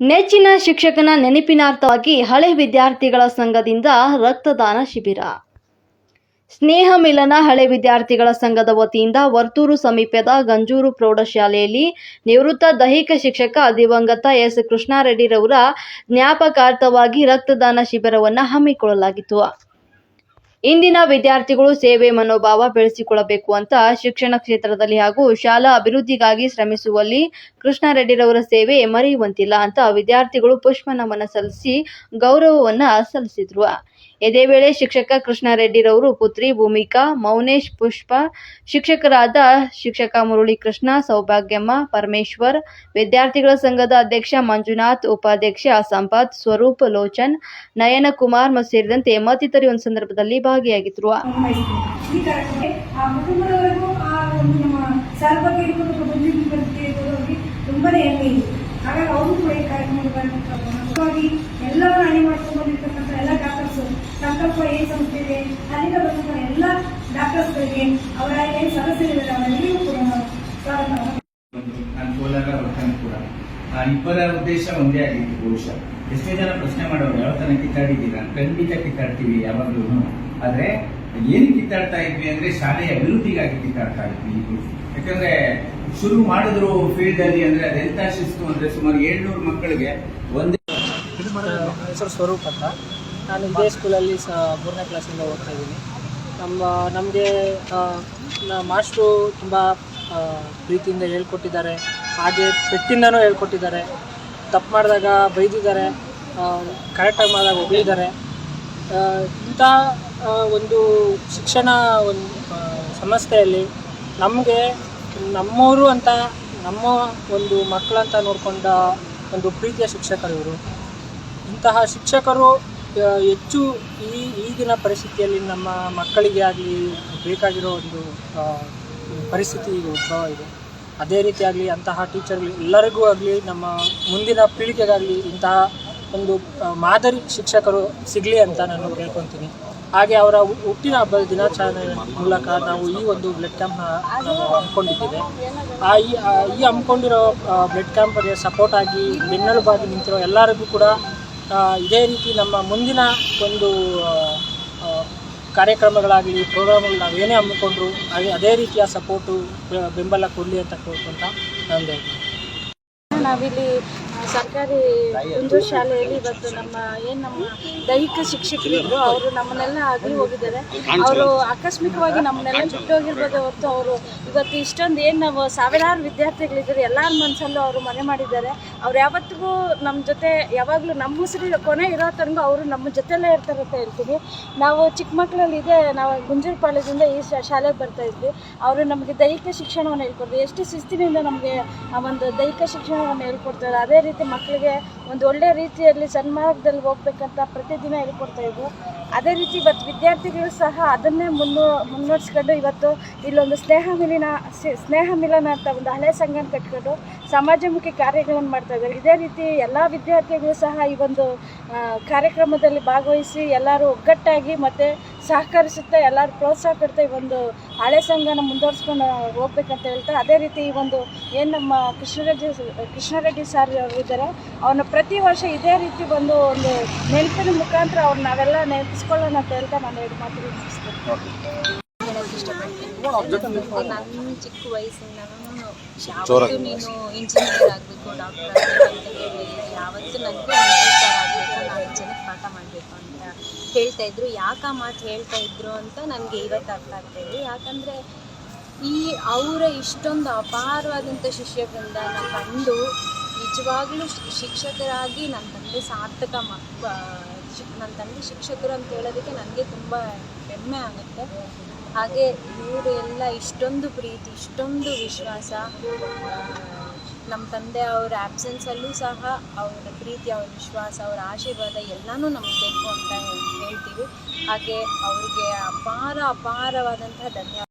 ನೆಚ್ಚಿನ ಶಿಕ್ಷಕನ ನೆನಪಿನಾರ್ಥವಾಗಿ ಹಳೆ ವಿದ್ಯಾರ್ಥಿಗಳ ಸಂಘದಿಂದ ರಕ್ತದಾನ ಶಿಬಿರ. ಸ್ನೇಹ ಮಿಲನ ಹಳೆ ವಿದ್ಯಾರ್ಥಿಗಳ ಸಂಘದ ವತಿಯಿಂದ ವರ್ತೂರು ಸಮೀಪದ ಗಂಜೂರು ಪ್ರೌಢಶಾಲೆಯಲ್ಲಿ ನಿವೃತ್ತ ದೈಹಿಕ ಶಿಕ್ಷಕ ದಿವಂಗತ ಎಸ್. ಕೃಷ್ಣಾರೆಡ್ಡಿರವರ ಜ್ಞಾಪಕಾರ್ಥವಾಗಿ ರಕ್ತದಾನ ಶಿಬಿರವನ್ನು ಹಮ್ಮಿಕೊಳ್ಳಲಾಗಿತ್ತು. ಇಂದಿನ ವಿದ್ಯಾರ್ಥಿಗಳು ಸೇವೆ ಮನೋಭಾವ ಬೆಳೆಸಿಕೊಳ್ಳಬೇಕು ಅಂತ ಶಿಕ್ಷಣ ಕ್ಷೇತ್ರದಲ್ಲಿ ಹಾಗೂ ಶಾಲಾ ಅಭಿವೃದ್ಧಿಗಾಗಿ ಶ್ರಮಿಸುವಲ್ಲಿ ಕೃಷ್ಣಾರೆಡ್ಡಿರವರ ಸೇವೆ ಮರೆಯುವಂತಿಲ್ಲ ಅಂತ ವಿದ್ಯಾರ್ಥಿಗಳು ಪುಷ್ಪ ನಮನ ಸಲ್ಲಿಸಿ ಗೌರವವನ್ನ ಸಲ್ಲಿಸಿದ್ರು. ಇದೇ ವೇಳೆ ಶಿಕ್ಷಕ ಕೃಷ್ಣಾರೆಡ್ಡಿರವರು ಪುತ್ರಿ ಭೂಮಿಕಾ, ಮೌನೇಶ್ ಪುಷ್ಪ, ಶಿಕ್ಷಕರಾದ ಶಿಕ್ಷಕ ಮುರಳೀಕೃಷ್ಣ ಸೌಭಾಗ್ಯಮ್ಮ, ಪರಮೇಶ್ವರ್, ವಿದ್ಯಾರ್ಥಿಗಳ ಸಂಘದ ಅಧ್ಯಕ್ಷ ಮಂಜುನಾಥ್, ಉಪಾಧ್ಯಕ್ಷ ಸಂಪತ್, ಸ್ವರೂಪ್ ಲೋಚನ್, ನಯನಕುಮಾರ್ ಕುಮಾರ್ ಸೇರಿದಂತೆ ಮತ್ತಿತರರು ಒಂದು ಸಂದರ್ಭದಲ್ಲಿ ಭಾಗಿಯಾಗಿದ್ರು ಈ ಕಾರಣಕ್ಕೆ ಆ ಕುಟುಂಬದವರೆಗೂ ಆ ಒಂದು ನಮ್ಮ ಸಾರ್ ಬಗ್ಗೆ ಇರ್ಬೋದು ಕುಟುಂಬದ ಬಗ್ಗೆ ಇರ್ಬೋದು ತುಂಬಾನೇ ಹೆಮ್ಮೆ ಇದೆ ಹಾಗಾಗಿ ಅವರು ಕೂಡ ಈ ಕಾರ್ಯಕ್ರಮಗಳನ್ನು ಮುಖ್ಯವಾಗಿ ಎಲ್ಲವನ್ನ ಅಣಿ ಮಾಡ್ಕೊಂಡು ಬಂದಿರ್ತಕ್ಕಂಥ ಎಲ್ಲ ಡಾಕ್ಟರ್ಸ್ ಏನ್ ಸಂಸ್ಥೆ ಇದೆ ಎಲ್ಲ ಅವರ ಕೂಡ ನಾನು ಕೂಡ ಇಬ್ಬರ ಉದ್ದೇಶ ಒಂದೇ ಆಗಿತ್ತು ಬಹುಶಃ ಎಷ್ಟೋ ಜನ ಪ್ರಶ್ನೆ ಮಾಡೋರು ಯಾವ ತನಕ ಕಿತ್ತಾಡಿದ್ದೀರಾ? ಖಂಡಿತ ಕಿತ್ತಾಡ್ತೀವಿ ಯಾವಾಗ್ಲೂ. ಆದ್ರೆ ಏನು ಕಿತ್ತಾಡ್ತಾ ಇದ್ವಿ ಅಂದ್ರೆ ಶಾಲೆಯ ಅಭಿವೃದ್ಧಿಗಾಗಿ ಕಿತ್ತಾಡ್ತಾ ಇದ್ವಿ. ಇದು. ಯಾಕಂದ್ರೆ ಶುರು ಮಾಡಿದ್ರು ಫೀಲ್ಡ್ ಅಲ್ಲಿ ಅಂದ್ರೆ ಅದೆಂತ ಶಿಸ್ತು ಅಂದ್ರೆ ಸುಮಾರು ಏಳ್ನೂರು ಮಕ್ಕಳಿಗೆ ಒಂದೇ ಹೆಸರು ಸ್ವರೂಪ್ ಅಂತ. ನಾನು ಇದೇ ಸ್ಕೂಲಲ್ಲಿ ಸ ಮೂರನೇ ಕ್ಲಾಸಿಂದ ಓದ್ತಾ ಇದ್ದೀನಿ. ನಮ್ಮ, ನಮಗೆ ಮಾಸ್ಟ್ರು ತುಂಬ ಪ್ರೀತಿಯಿಂದ ಹೇಳ್ಕೊಟ್ಟಿದ್ದಾರೆ. ಹಾಗೆ ಪೆಟ್ಟಿಂದನೂ ಹೇಳ್ಕೊಟ್ಟಿದ್ದಾರೆ. ತಪ್ಪು ಮಾಡಿದಾಗ ಬೈದಿದ್ದಾರೆ ಕರೆಕ್ಟಾಗಿ ಮಾಡಿದಾಗ ಹೊಗಳಿದ್ದಾರೆ ಇಂಥ ಒಂದು ಶಿಕ್ಷಣ ಒಂದು ಸಂಸ್ಥೆಯಲ್ಲಿ ನಮಗೆ ನಮ್ಮವರು ಅಂತ, ನಮ್ಮ ಒಂದು ಮಕ್ಕಳಂತ ನೋಡಿಕೊಂಡ ಒಂದು ಪ್ರೀತಿಯ ಶಿಕ್ಷಕರು ಇವರು. ಇಂತಹ ಶಿಕ್ಷಕರು ಹೆಚ್ಚು ಈ ಈಗಿನ ಪರಿಸ್ಥಿತಿಯಲ್ಲಿ ನಮ್ಮ ಮಕ್ಕಳಿಗೆ ಆಗಲಿ ಬೇಕಾಗಿರೋ ಒಂದು ಪರಿಸ್ಥಿತಿ ಈಗ ಉದ್ಭವ ಇದೆ. ಅದೇ ರೀತಿಯಾಗಲಿ ಅಂತಹ ಟೀಚರ್ಗಳು ಎಲ್ಲರಿಗೂ ಆಗಲಿ ನಮ್ಮ ಮುಂದಿನ ಪೀಳಿಗೆಗಾಗಲಿ ಇಂತಹ ಒಂದು ಮಾದರಿ ಶಿಕ್ಷಕರು ಸಿಗಲಿ ಅಂತ ನಾನು ಕೇಳ್ಕೊತೀನಿ ಹಾಗೆ ಅವರ ಹುಟ್ಟಿನ ಹಬ್ಬದ ದಿನಾಚರಣೆ ಮೂಲಕ ನಾವು ಈ ಒಂದು ಬ್ಲಡ್ ಕ್ಯಾಂಪ್ನ ಹಮ್ಮಿಕೊಂಡಿದ್ದೇವೆ. ಆ, ಈ ಈ ಹಮ್ಮಿಕೊಂಡಿರೋ ಬ್ಲಡ್ ಕ್ಯಾಂಪ್ಗೆ ಸಪೋರ್ಟ್ ಆಗಿ ಬೆನ್ನೆಲುಬಾಗಿ ನಿಂತಿರೋ ಎಲ್ಲರಿಗೂ ಕೂಡ ಇದೇ ರೀತಿ ನಮ್ಮ ಮುಂದಿನ ಒಂದು ಕಾರ್ಯಕ್ರಮಗಳಾಗಲಿ ಪ್ರೋಗ್ರಾಮ್ಗಳು ನಾವು ಏನೇ ಹಮ್ಮಿಕೊಂಡ್ರು ಅದೇ ಅದೇ ರೀತಿಯ ಸಪೋರ್ಟು, ಬೆಂಬಲ ಕೊಡಲಿ ಅಂತ ಕೋರ್ಕೊಂತ ನಂದು ನಾವಿಲ್ಲಿ ಸರ್ಕಾರಿ ಒಂದು ಶಾಲೆಯಲ್ಲಿ ಇವತ್ತು ನಮ್ಮ ಏನು ನಮ್ಮ ದೈಹಿಕ ಶಿಕ್ಷಕರಿದ್ರು ಅವರು ನಮ್ಮನ್ನೆಲ್ಲ ಆಗಲಿ ಹೋಗಿದ್ದಾರೆ. ಅವರು ಆಕಸ್ಮಿಕವಾಗಿ ನಮ್ಮನ್ನೆಲ್ಲ ಬಿಟ್ಟು ಹೋಗಿರ್ಬೋದು ಹೊರತು ಅವರು ಇವತ್ತು ಇಷ್ಟೊಂದು ಏನು ನಾವು ಸಾವಿರಾರು ವಿದ್ಯಾರ್ಥಿಗಳಿದ್ದಾರೆ, ಎಲ್ಲರ ಮನಸ್ಸಲ್ಲೂ ಅವರು ಮನೆ ಮಾಡಿದ್ದಾರೆ. ಅವ್ರು ಯಾವತ್ತಿಗೂ ನಮ್ಮ ಜೊತೆ ಯಾವಾಗಲೂ ನಮ್ಮ ಉಸಿರು ಕೊನೆ ಇರೋ ತನಕ ಅವರು ನಮ್ಮ ಜೊತೆಲೇ ಇರ್ತಾರೆ ಅಂತ ಹೇಳ್ತೀವಿ ನಾವು ಚಿಕ್ಕ ಮಕ್ಕಳಲ್ಲಿ ಇದೆ, ನಾವು ಗುಂಜೂರು ಪಾಳ್ಯದಿಂದ ಈ ಶಾಲೆಗೆ ಬರ್ತಾ ಇದ್ವಿ. ಅವರು ನಮಗೆ ದೈಹಿಕ ಶಿಕ್ಷಣವನ್ನು ಹೇಳ್ಕೊಡ್ತಾರೆ. ಎಷ್ಟು ಶಿಸ್ತಿನಿಂದ ನಮಗೆ ಆ ಒಂದು ದೈಹಿಕ ಶಿಕ್ಷಣವನ್ನು ಹೇಳ್ಕೊಡ್ತಾರೆ. ಅದೇ ರೀತಿ ಮಕ್ಕಳಿಗೆ ಒಂದು ಒಳ್ಳೆ ರೀತಿಯಲ್ಲಿ ಸನ್ಮಾರ್ಗದಲ್ಲಿ ಹೋಗ್ಬೇಕಂತ ಪ್ರತಿದಿನ ಹೇಳ್ಕೊಡ್ತಾ ಇದ್ರು ಅದೇ ರೀತಿ ಇವತ್ತು ವಿದ್ಯಾರ್ಥಿಗಳು ಸಹ ಅದನ್ನೇ ಮುನ್ನು, ಮುನ್ನಡೆಸ್ಕೊಂಡು ಇವತ್ತು ಇಲ್ಲೊಂದು ಸ್ನೇಹ ಮಿಲನ ಸ್ನೇಹ ಮಿಲನ ಅಂತ ಒಂದು ಹಳೆ ಸಂಘನ ಕಟ್ಕೊಂಡು ಸಮಾಜಮುಖಿ ಕಾರ್ಯಗಳನ್ನು ಮಾಡ್ತಾ ಇದ್ದಾರೆ. ಇದೇ ರೀತಿ ಎಲ್ಲ ವಿದ್ಯಾರ್ಥಿಗಳು ಸಹ ಈ ಒಂದು ಕಾರ್ಯಕ್ರಮದಲ್ಲಿ ಭಾಗವಹಿಸಿ ಎಲ್ಲರೂ ಒಗ್ಗಟ್ಟಾಗಿ ಮತ್ತು ಸಹಕರಿಸುತ್ತಾ ಎಲ್ಲರೂ ಪ್ರೋತ್ಸಾಹ ಕೊಡ್ತಾ ಈ ಒಂದು ಹಳೆ ಸಂಘನ ಮುಂದುವರ್ಸ್ಕೊಂಡು ಹೋಗ್ಬೇಕಂತ ಹೇಳ್ತಾರೆ ಅದೇ ರೀತಿ ಈ ಒಂದು ಏನು ನಮ್ಮ ಕೃಷ್ಣರೆಡ್ಡಿ ಕೃಷ್ಣರೆಡ್ಡಿ ಸರ್ ಅವರು ಇದ್ದಾರೆ ಅವನ್ನ ಪ್ರತಿ ವರ್ಷ ಇದೇ ರೀತಿ ಒಂದು ಒಂದು ನೆನಪಿನ ಮುಖಾಂತರ ಅವ್ರು ನಾವೆಲ್ಲ ನೆನಪಿಸ್ಕೊಳ್ಳೋಣ ಅಂತ ಹೇಳ್ತಾ ನಾನು ಎರಡು ಮಾತು ನನ್ನ ಚಿಕ್ಕ ವಯಸ್ಸಿಂದನೂ ಯಾವತ್ತೂ ನೀನು ಇಂಜಿನಿಯರ್ ಆಗಬೇಕು ಡಾಕ್ಟರ್ ಆಗಬೇಕು ಅಂತ ಹೇಳಲಿಲ್ಲ ಯಾವತ್ತೂ ನನಗೂ ಇಂಜಿನಿಯರ್ ಆಗಬೇಕು ನಾಲ್ಕು ಜನಕ್ಕೆ ಪಾಠ ಮಾಡಬೇಕು ಅಂತ. ಹೇಳ್ತಾ ಇದ್ರು, ಯಾಕೆ ಮಾತು ಹೇಳ್ತಾ ಇದ್ರು ಅಂತ ನನಗೆ ಇವತ್ತು ಅರ್ಥ ಆಗ್ತಾ ಇದೆ. ಯಾಕಂದರೆ ಈ ಅವರ ಇಷ್ಟೊಂದು ಅಪಾರವಾದಂಥ ಶಿಷ್ಯವೃಂದನ ಕಂಡು ನಿಜವಾಗ್ಲೂ ಶಿಕ್ಷಕರಾಗಿ ನನ್ನ ತಂದೆ ಸಾರ್ಥಕ ಶಿಕ್ ನನ್ನ ತಂದೆ ಶಿಕ್ಷಕರು ಅಂತ ಹೇಳೋದಕ್ಕೆ ನನಗೆ ತುಂಬ ಹೆಮ್ಮೆ ಆಗುತ್ತೆ. ಹಾಗೆ ಇವರು ಎಲ್ಲ ಇಷ್ಟೊಂದು ಪ್ರೀತಿ, ಇಷ್ಟೊಂದು ವಿಶ್ವಾಸ ನಮ್ಮ ತಂದೆ ಅವರ ಆ್ಯಬ್ಸೆನ್ಸಲ್ಲೂ ಸಹ ಅವರ ಪ್ರೀತಿ, ಅವರ ವಿಶ್ವಾಸ, ಅವರ ಆಶೀರ್ವಾದ ಎಲ್ಲನೂ ನಮಗೆ ಬೇಕು ಅಂತ ಹೇಳ್- ಹೇಳ್ತೀವಿ. ಹಾಗೆ ಅವರಿಗೆ ಅಪಾರ, ಅಪಾರವಾದಂತಹ ಧನ್ಯವಾದ.